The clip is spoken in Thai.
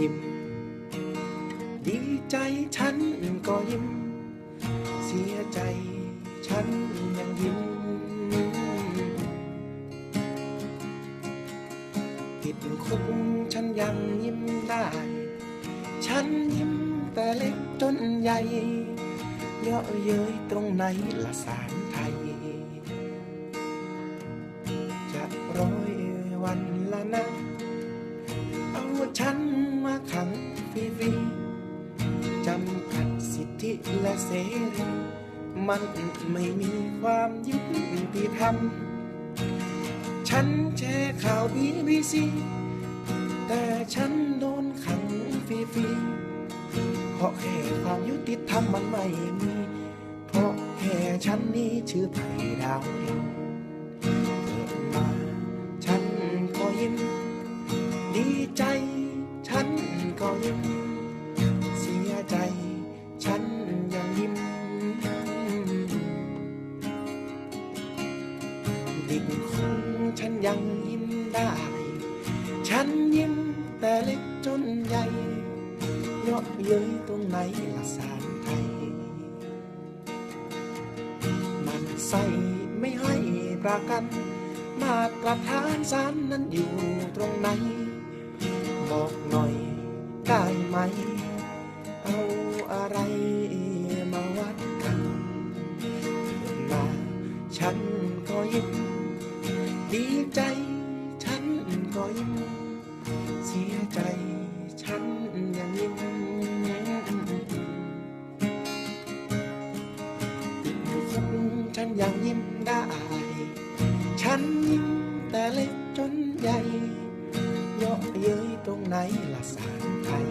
ยิ้ม ดีใจฉันก็ยิ้ม เสียใจฉันยังยิ้มติดคุกฉันยังยิ้มได้ ฉันยิ้มแต่เล็กจนใหญ่เยาะเย้ยตรงไหนละสารไทย จะร้อยวันละนะเอา และเสรี มันไม่มีความยุติธรรม ฉันแชร์ข่าวบีบีซีแต่ฉันโดนขังฟรีๆเพราะแค่ความยุติธรรมมันไม่มี เพราะแค่ฉันนี้ชื่อไผ่ดาวเดียวเกิดมาฉันก็ยิ้มดีใจฉันก็ยิ้ม ติดคุกฉันยังยิ้มได้ ฉันยิ้มแต่เล็กจนใหญ่เยาะเย้ยตรงไหนละสารไทย มันใส่ไม่ให้ประกัน มาตรฐานสารนั้นอยู่ตรงไหน บอกหน่อยได้ไหม ฉันก็ยิ้ม ดีใจ ฉันก็ยิ้ม เสียใจ ฉันยังยิ้มติดคุกฉันยังยิ้มได้ ฉันยิ้มแต่เล็กจนใหญ่ เยาะเย้ยตรงไหนละสารไทย